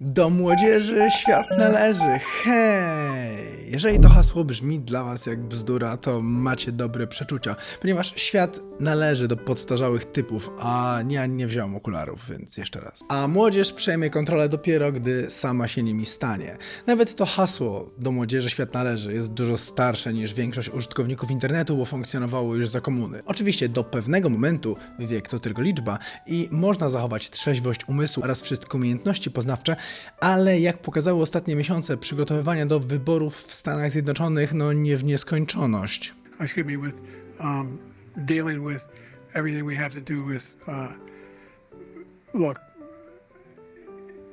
Do młodzieży świat należy. Hej! Jeżeli to hasło brzmi dla Was jak bzdura, to macie dobre przeczucia, ponieważ świat należy do podstarzałych typów, a ja nie wziąłem okularów, więc jeszcze raz. A młodzież przejmie kontrolę dopiero, gdy sama się nimi stanie. Nawet to hasło do młodzieży świat należy jest dużo starsze niż większość użytkowników internetu, bo funkcjonowało już za komuny. Oczywiście do pewnego momentu wiek to tylko liczba i można zachować trzeźwość umysłu oraz wszystkie umiejętności poznawcze, ale jak pokazały ostatnie miesiące przygotowywania do wyborów w Stanach Zjednoczonych, no nie w nieskończoność. um. Uh, look,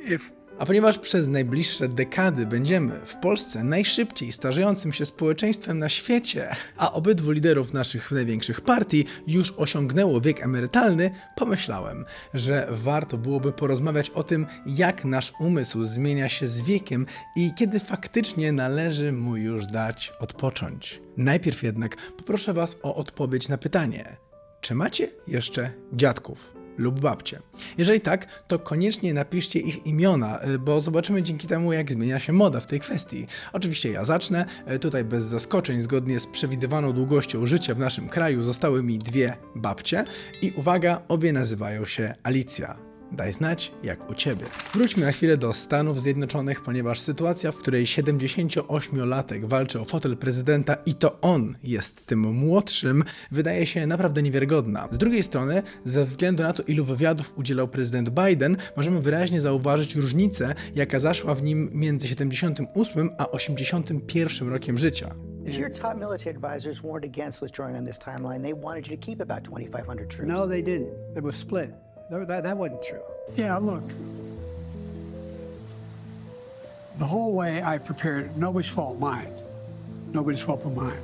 if A ponieważ przez najbliższe dekady będziemy w Polsce najszybciej starzejącym się społeczeństwem na świecie, a obydwu liderów naszych największych partii już osiągnęło wiek emerytalny, pomyślałem, że warto byłoby porozmawiać o tym, jak nasz umysł zmienia się z wiekiem i kiedy faktycznie należy mu już dać odpocząć. Najpierw jednak poproszę Was o odpowiedź na pytanie: czy macie jeszcze dziadków? Lub babcie. Jeżeli tak, to koniecznie napiszcie ich imiona, y, bo zobaczymy dzięki temu, jak zmienia się moda w tej kwestii. Oczywiście ja zacznę, y, tutaj bez zaskoczeń, zgodnie z przewidywaną długością życia w naszym kraju zostały mi dwie babcie i uwaga, obie nazywają się Alicja. Daj znać, jak u Ciebie. Wróćmy na chwilę do Stanów Zjednoczonych, ponieważ sytuacja, w której 78-latek walczy o fotel prezydenta i to on jest tym młodszym, wydaje się naprawdę niewiarygodna. Z drugiej strony, ze względu na to, ilu wywiadów udzielał prezydent Biden, możemy wyraźnie zauważyć różnicę, jaka zaszła w nim między 78 a 81 rokiem życia. Your top military advisors warned against withdrawing on this timeline. They wanted you to keep about 2,500 troops. No, they didn't. It was split. That, that, that wasn't true. yeah, look, the whole way I prepared, nobody's fault mine. Nobody's fault but mine.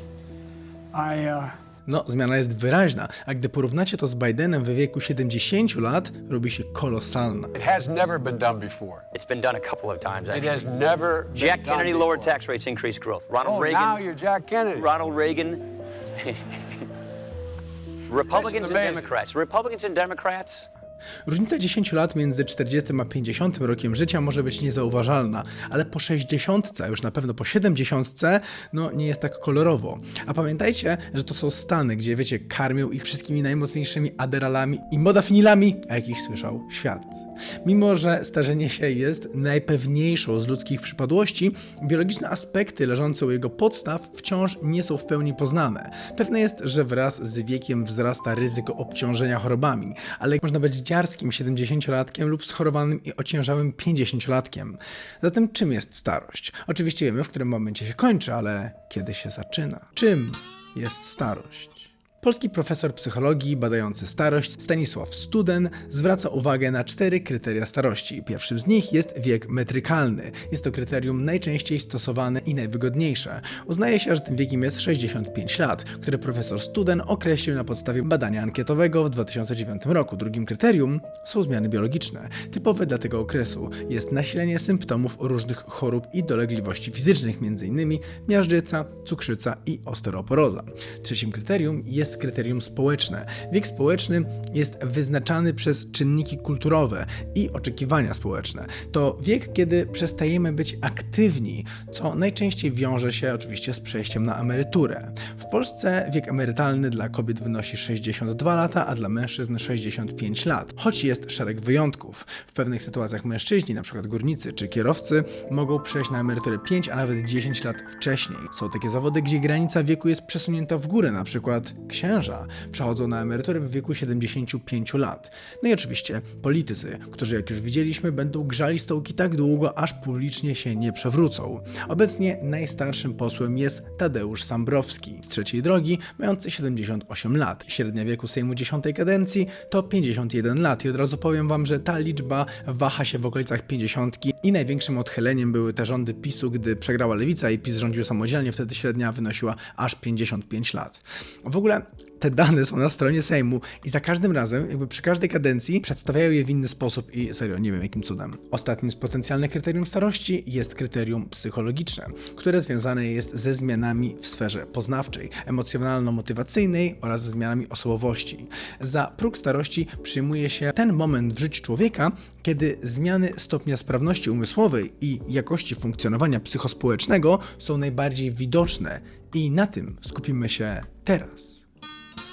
I. Uh, No, zmiana jest wyraźna, a gdy porównacie to z Bidenem w wieku 70 lat, robi się kolosalna. It has never been done before. It's been done a couple of times. It has never been Jack done Kennedy lowered before. tax rates, increased growth. Ronald Oh, Reagan. now you're Jack Kennedy. Ronald Reagan. Republicans and. Democrats. Republicans and Democrats. Różnica 10 lat między 40 a 50 rokiem życia może być niezauważalna, ale po 60, a już na pewno po 70, no nie jest tak kolorowo. A pamiętajcie, że to są Stany, gdzie wiecie, karmią ich wszystkimi najmocniejszymi aderalami i modafinilami, jakich słyszał świat. Mimo, że starzenie się jest najpewniejszą z ludzkich przypadłości, biologiczne aspekty leżące u jego podstaw wciąż nie są w pełni poznane. Pewne jest, że wraz z wiekiem wzrasta ryzyko obciążenia chorobami, ale można być dziarskim 70-latkiem lub schorowanym i ociężałym 50-latkiem. Zatem czym jest starość? Oczywiście wiemy, w którym momencie się kończy, ale kiedy się zaczyna? Czym jest starość? Polski profesor psychologii badający starość Stanisław Studen zwraca uwagę na cztery kryteria starości. Pierwszym z nich jest wiek metrykalny. Jest to kryterium najczęściej stosowane i najwygodniejsze. Uznaje się, że tym wiekiem jest 65 lat, które profesor Studen określił na podstawie badania ankietowego w 2009 roku. Drugim kryterium są zmiany biologiczne. Typowe dla tego okresu jest nasilenie symptomów różnych chorób i dolegliwości fizycznych, m.in. miażdżyca, cukrzyca i osteoporoza. Trzecim kryterium jest kryterium społeczne. Wiek społeczny jest wyznaczany przez czynniki kulturowe i oczekiwania społeczne. To wiek, kiedy przestajemy być aktywni, co najczęściej wiąże się oczywiście z przejściem na emeryturę. W Polsce wiek emerytalny dla kobiet wynosi 62 lata, a dla mężczyzn 65 lat. Choć jest szereg wyjątków. W pewnych sytuacjach mężczyźni, np. górnicy czy kierowcy, mogą przejść na emeryturę 5, a nawet 10 lat wcześniej. Są takie zawody, gdzie granica wieku jest przesunięta w górę, np. księża przechodzą na emeryturę w wieku 75 lat. No i oczywiście politycy, którzy jak już widzieliśmy, będą grzali stołki tak długo, aż publicznie się nie przewrócą. Obecnie najstarszym posłem jest Tadeusz Sambrowski z trzeciej drogi, mający 78 lat. Średnia wieku Sejmu 10 kadencji to 51 lat i od razu powiem wam, że ta liczba waha się w okolicach 50 i największym odchyleniem były te rządy PiSu, gdy przegrała lewica i PiS rządził samodzielnie, wtedy średnia wynosiła aż 55 lat. W ogóle te dane są na stronie Sejmu i za każdym razem, jakby przy każdej kadencji, przedstawiają je w inny sposób i serio, nie wiem jakim cudem. Ostatnim z potencjalnych kryterium starości jest kryterium psychologiczne, które związane jest ze zmianami w sferze poznawczej, emocjonalno-motywacyjnej oraz zmianami osobowości. Za próg starości przyjmuje się ten moment w życiu człowieka, kiedy zmiany stopnia sprawności umysłowej i jakości funkcjonowania psychospołecznego są najbardziej widoczne i na tym skupimy się teraz.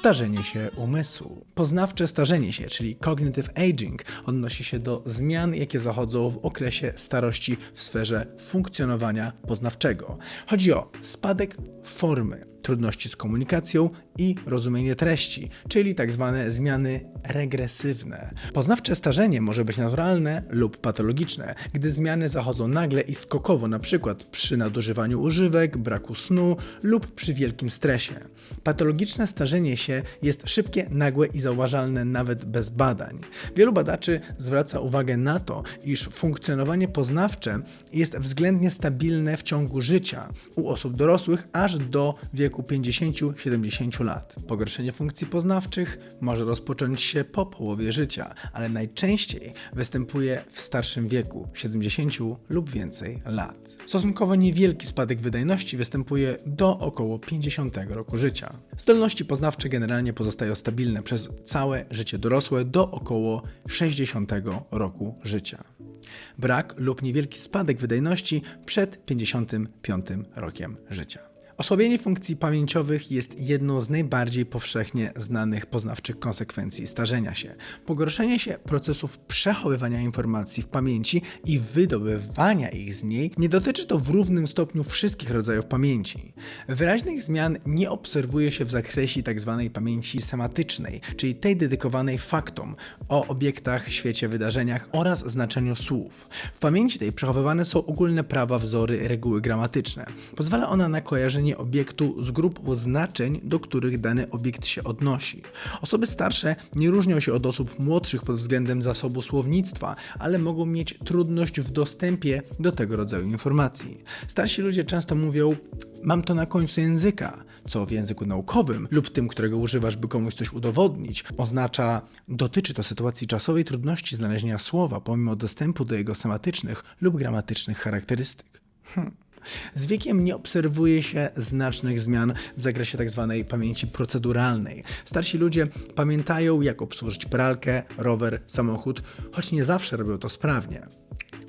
Starzenie się umysłu. Poznawcze starzenie się, czyli cognitive aging, odnosi się do zmian, jakie zachodzą w okresie starości w sferze funkcjonowania poznawczego. Chodzi o spadek formy, trudności z komunikacją i rozumienie treści, czyli tak zwane zmiany regresywne. Poznawcze starzenie może być naturalne lub patologiczne, gdy zmiany zachodzą nagle i skokowo, przykład przy nadużywaniu używek, braku snu lub przy wielkim stresie. Patologiczne starzenie się jest szybkie, nagłe i zauważalne nawet bez badań. Wielu badaczy zwraca uwagę na to, iż funkcjonowanie poznawcze jest względnie stabilne w ciągu życia u osób dorosłych aż do wieku 50-70 lat. Pogorszenie funkcji poznawczych może rozpocząć się po połowie życia, ale najczęściej występuje w starszym wieku 70 lub więcej lat. Stosunkowo niewielki spadek wydajności występuje do około 50 roku życia. Zdolności poznawcze generalnie pozostają stabilne przez całe życie dorosłe do około 60 roku życia. Brak lub niewielki spadek wydajności przed 55 rokiem życia. Osłabienie funkcji pamięciowych jest jedną z najbardziej powszechnie znanych poznawczych konsekwencji starzenia się. Pogorszenie się procesów przechowywania informacji w pamięci i wydobywania ich z niej nie dotyczy to w równym stopniu wszystkich rodzajów pamięci. Wyraźnych zmian nie obserwuje się w zakresie tzw. pamięci sematycznej, czyli tej dedykowanej faktom o obiektach, świecie, wydarzeniach oraz znaczeniu słów. W pamięci tej przechowywane są ogólne prawa, wzory, reguły gramatyczne. Pozwala ona na kojarzenie obiektu z grupą znaczeń, do których dany obiekt się odnosi. Osoby starsze nie różnią się od osób młodszych pod względem zasobu słownictwa, ale mogą mieć trudność w dostępie do tego rodzaju informacji. Starsi ludzie często mówią: Mam to na końcu języka, co w języku naukowym lub tym, którego używasz, by komuś coś udowodnić, oznacza dotyczy to sytuacji czasowej trudności znalezienia słowa pomimo dostępu do jego sematycznych lub gramatycznych charakterystyk. Hmm. Z wiekiem nie obserwuje się znacznych zmian w zakresie tzw. pamięci proceduralnej. Starsi ludzie pamiętają, jak obsłużyć pralkę, rower, samochód, choć nie zawsze robią to sprawnie.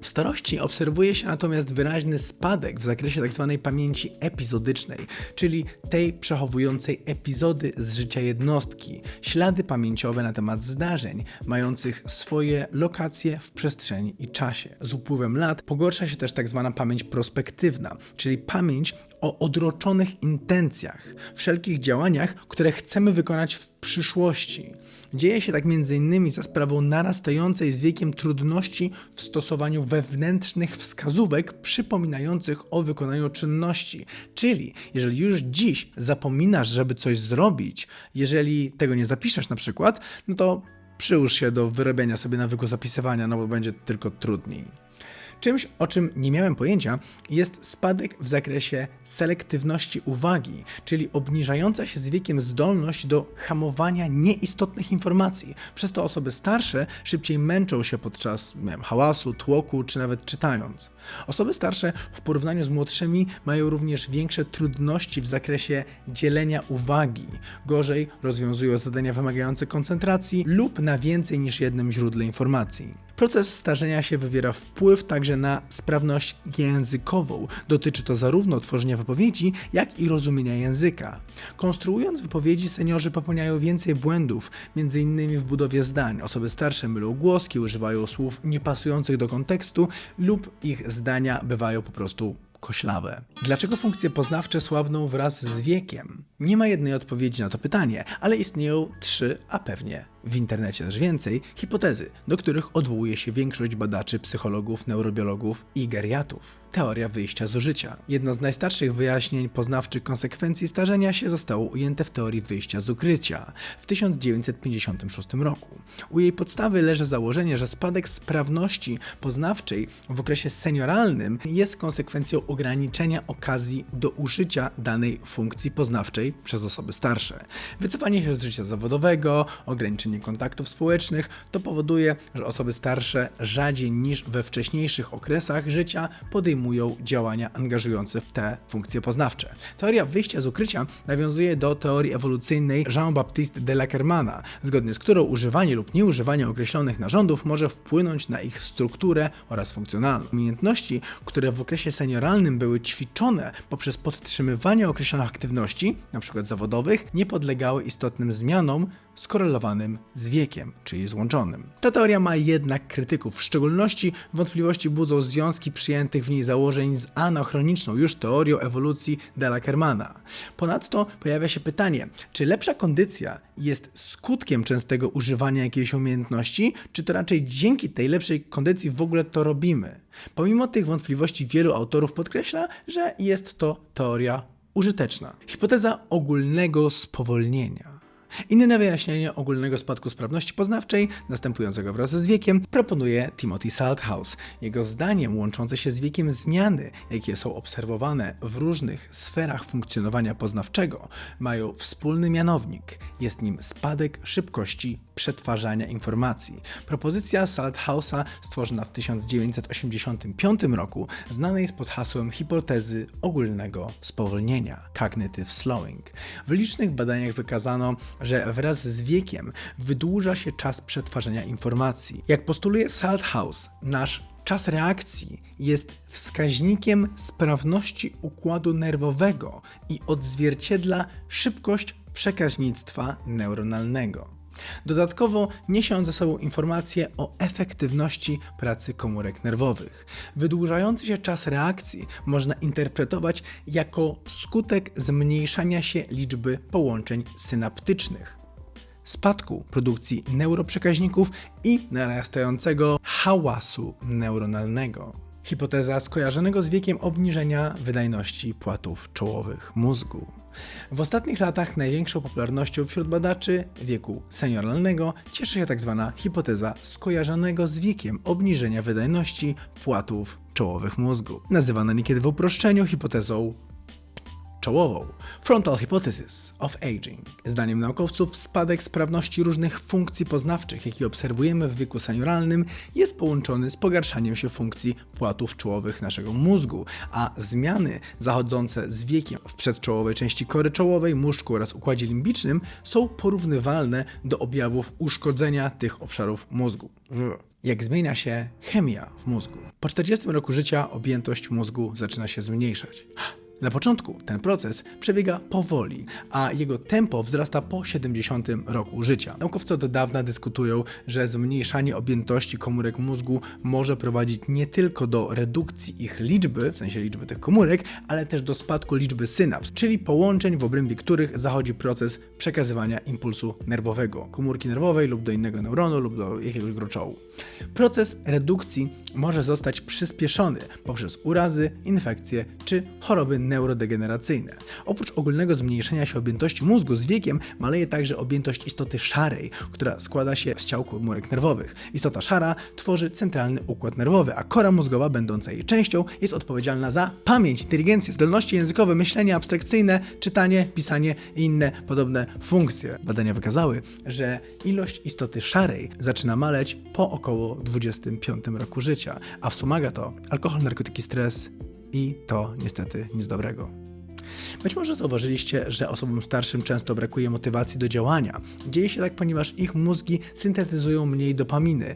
W starości obserwuje się natomiast wyraźny spadek w zakresie tzw. pamięci epizodycznej, czyli tej przechowującej epizody z życia jednostki, ślady pamięciowe na temat zdarzeń, mających swoje lokacje w przestrzeni i czasie. Z upływem lat pogorsza się też tzw. pamięć prospektywna, czyli pamięć o odroczonych intencjach, wszelkich działaniach, które chcemy wykonać w przyszłości. Dzieje się tak m.in. za sprawą narastającej z wiekiem trudności w stosowaniu wewnętrznych wskazówek przypominających o wykonaniu czynności. Czyli, jeżeli już dziś zapominasz, żeby coś zrobić, jeżeli tego nie zapiszesz na przykład, no to przyłóż się do wyrabiania sobie nawyku zapisywania, no bo będzie tylko trudniej. Czymś, o czym nie miałem pojęcia, jest spadek w zakresie selektywności uwagi, czyli obniżająca się z wiekiem zdolność do hamowania nieistotnych informacji. Przez to osoby starsze szybciej męczą się podczas wiem, hałasu, tłoku czy nawet czytając. Osoby starsze w porównaniu z młodszymi mają również większe trudności w zakresie dzielenia uwagi. Gorzej rozwiązują zadania wymagające koncentracji lub na więcej niż jednym źródle informacji. Proces starzenia się wywiera wpływ także na sprawność językową. Dotyczy to zarówno tworzenia wypowiedzi, jak i rozumienia języka. Konstruując wypowiedzi, seniorzy popełniają więcej błędów, m.in. w budowie zdań. Osoby starsze mylą głoski, używają słów niepasujących do kontekstu lub ich zdania bywają po prostu koślawe. Dlaczego funkcje poznawcze słabną wraz z wiekiem? Nie ma jednej odpowiedzi na to pytanie, ale istnieją trzy, a pewnie w internecie też więcej, hipotezy, do których odwołuje się większość badaczy, psychologów, neurobiologów i geriatów. Teoria wyjścia z użycia. Jedno z najstarszych wyjaśnień poznawczych konsekwencji starzenia się zostało ujęte w teorii wyjścia z ukrycia w 1956 roku. U jej podstawy leży założenie, że spadek sprawności poznawczej w okresie senioralnym jest konsekwencją ograniczenia okazji do użycia danej funkcji poznawczej przez osoby starsze. Wycofanie się z życia zawodowego, ograniczenie kontaktów społecznych, to powoduje, że osoby starsze rzadziej niż we wcześniejszych okresach życia podejmują działania angażujące w te funkcje poznawcze. Teoria wyjścia z ukrycia nawiązuje do teorii ewolucyjnej Jean-Baptiste de Lackermana, zgodnie z którą używanie lub nieużywanie określonych narządów może wpłynąć na ich strukturę oraz funkcjonalność. Umiejętności, które w okresie senioralnym były ćwiczone poprzez podtrzymywanie określonych aktywności, np. zawodowych, nie podlegały istotnym zmianom skorelowanym z wiekiem, czyli złączonym. Ta teoria ma jednak krytyków, w szczególności wątpliwości budzą związki przyjętych w niej założeń z anachroniczną już teorią ewolucji Della Kermana. Ponadto pojawia się pytanie, czy lepsza kondycja jest skutkiem częstego używania jakiejś umiejętności, czy to raczej dzięki tej lepszej kondycji w ogóle to robimy? Pomimo tych wątpliwości wielu autorów podkreśla, że jest to teoria użyteczna. Hipoteza ogólnego spowolnienia. Inne wyjaśnienie ogólnego spadku sprawności poznawczej, następującego wraz z wiekiem, proponuje Timothy Salthouse. Jego zdaniem łączące się z wiekiem zmiany, jakie są obserwowane w różnych sferach funkcjonowania poznawczego, mają wspólny mianownik. Jest nim spadek szybkości przetwarzania informacji. Propozycja Salthausa, stworzona w 1985 roku, znana jest pod hasłem hipotezy ogólnego spowolnienia cognitive slowing. W licznych badaniach wykazano, że wraz z wiekiem wydłuża się czas przetwarzania informacji. Jak postuluje Salthouse, nasz czas reakcji jest wskaźnikiem sprawności układu nerwowego i odzwierciedla szybkość przekaźnictwa neuronalnego. Dodatkowo niesie on ze sobą informacje o efektywności pracy komórek nerwowych. Wydłużający się czas reakcji można interpretować jako skutek zmniejszania się liczby połączeń synaptycznych, spadku produkcji neuroprzekaźników i narastającego hałasu neuronalnego. Hipoteza skojarzonego z wiekiem obniżenia wydajności płatów czołowych mózgu. W ostatnich latach największą popularnością wśród badaczy wieku senioralnego cieszy się tzw. hipoteza skojarzonego z wiekiem obniżenia wydajności płatów czołowych mózgu, nazywana niekiedy w uproszczeniu hipotezą czołową Frontal Hypothesis of Aging. Zdaniem naukowców spadek sprawności różnych funkcji poznawczych, jaki obserwujemy w wieku senioralnym, jest połączony z pogarszaniem się funkcji płatów czołowych naszego mózgu, a zmiany zachodzące z wiekiem w przedczołowej części kory czołowej, mózgu oraz układzie limbicznym są porównywalne do objawów uszkodzenia tych obszarów mózgu. Jak zmienia się chemia w mózgu. Po 40 roku życia objętość mózgu zaczyna się zmniejszać. Na początku ten proces przebiega powoli, a jego tempo wzrasta po 70 roku życia. Naukowcy od dawna dyskutują, że zmniejszanie objętości komórek mózgu może prowadzić nie tylko do redukcji ich liczby, w sensie liczby tych komórek, ale też do spadku liczby synaps, czyli połączeń, w obrębie których zachodzi proces przekazywania impulsu nerwowego, komórki nerwowej lub do innego neuronu lub do jakiegoś groczołu. Proces redukcji może zostać przyspieszony poprzez urazy, infekcje czy choroby neurodegeneracyjne. Oprócz ogólnego zmniejszenia się objętości mózgu z wiekiem, maleje także objętość istoty szarej, która składa się z ciał komórek nerwowych. Istota szara tworzy centralny układ nerwowy, a kora mózgowa, będąca jej częścią, jest odpowiedzialna za pamięć, inteligencję, zdolności językowe, myślenie abstrakcyjne, czytanie, pisanie i inne podobne funkcje. Badania wykazały, że ilość istoty szarej zaczyna maleć po około 25 roku życia, a wspomaga to alkohol, narkotyki, stres i to niestety nic dobrego. Być może zauważyliście, że osobom starszym często brakuje motywacji do działania. Dzieje się tak, ponieważ ich mózgi syntetyzują mniej dopaminy,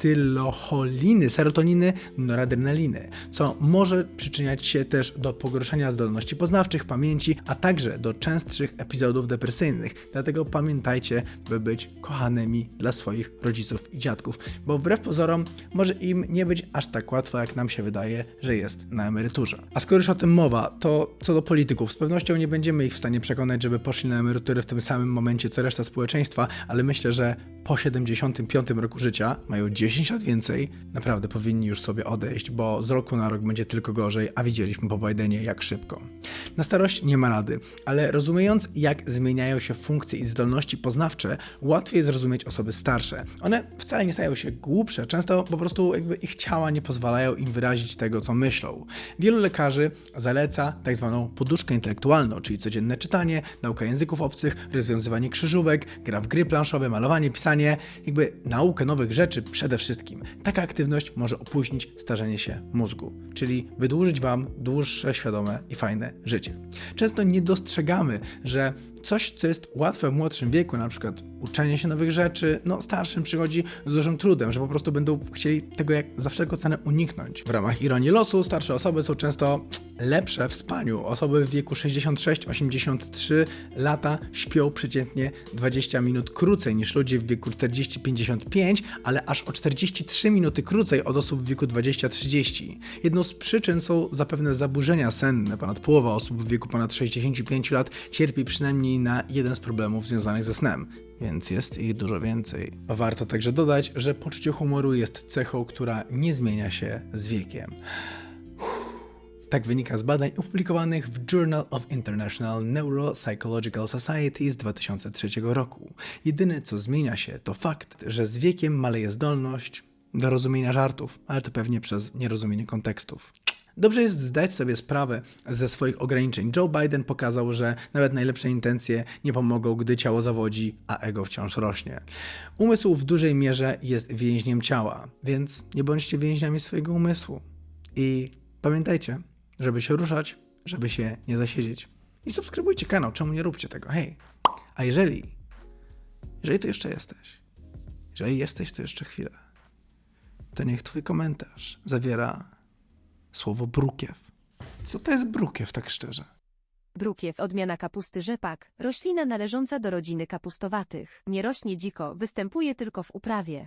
acetylocholiny, serotoniny, noradrenaliny, co może przyczyniać się też do pogorszenia zdolności poznawczych, pamięci, a także do częstszych epizodów depresyjnych. Dlatego pamiętajcie, by być kochanymi dla swoich rodziców i dziadków, bo wbrew pozorom może im nie być aż tak łatwo, jak nam się wydaje, że jest na emeryturze. A skoro już o tym mowa, to co do polityków, z pewnością nie będziemy ich w stanie przekonać, żeby poszli na emeryturę w tym samym momencie co reszta społeczeństwa, ale myślę, że po 75 roku życia, mają 10 10 lat więcej, naprawdę powinni już sobie odejść, bo z roku na rok będzie tylko gorzej, a widzieliśmy po Bidenie jak szybko. Na starość nie ma rady, ale rozumiejąc jak zmieniają się funkcje i zdolności poznawcze, łatwiej zrozumieć osoby starsze. One wcale nie stają się głupsze, często po prostu jakby ich ciała nie pozwalają im wyrazić tego, co myślą. Wielu lekarzy zaleca tak zwaną poduszkę intelektualną, czyli codzienne czytanie, nauka języków obcych, rozwiązywanie krzyżówek, gra w gry planszowe, malowanie, pisanie, jakby naukę nowych rzeczy przede wszystkim. Taka aktywność może opóźnić starzenie się mózgu, czyli wydłużyć Wam dłuższe, świadome i fajne życie. Często nie dostrzegamy, że coś, co jest łatwe w młodszym wieku, na przykład uczenie się nowych rzeczy, no starszym przychodzi z dużym trudem, że po prostu będą chcieli tego jak za wszelką cenę uniknąć. W ramach ironii losu starsze osoby są często lepsze w spaniu. Osoby w wieku 66-83 lata śpią przeciętnie 20 minut krócej niż ludzie w wieku 40-55, ale aż o 43 minuty krócej od osób w wieku 20-30. Jedną z przyczyn są zapewne zaburzenia senne. Ponad połowa osób w wieku ponad 65 lat cierpi przynajmniej na jeden z problemów związanych ze snem więc jest ich dużo więcej. Warto także dodać, że poczucie humoru jest cechą, która nie zmienia się z wiekiem. Tak wynika z badań opublikowanych w Journal of International Neuropsychological Society z 2003 roku. Jedyne co zmienia się to fakt, że z wiekiem maleje zdolność do rozumienia żartów, ale to pewnie przez nierozumienie kontekstów. Dobrze jest zdać sobie sprawę ze swoich ograniczeń. Joe Biden pokazał, że nawet najlepsze intencje nie pomogą, gdy ciało zawodzi, a ego wciąż rośnie. Umysł w dużej mierze jest więźniem ciała, więc nie bądźcie więźniami swojego umysłu. I pamiętajcie, żeby się ruszać, żeby się nie zasiedzieć. I subskrybujcie kanał, czemu nie róbcie tego? Hej! A jeżeli, jeżeli tu jeszcze jesteś, jeżeli jesteś tu jeszcze chwilę, to niech twój komentarz zawiera słowo brukiew. Co to jest brukiew, tak szczerze? Brukiew odmiana kapusty rzepak, roślina należąca do rodziny kapustowatych. Nie rośnie dziko, występuje tylko w uprawie.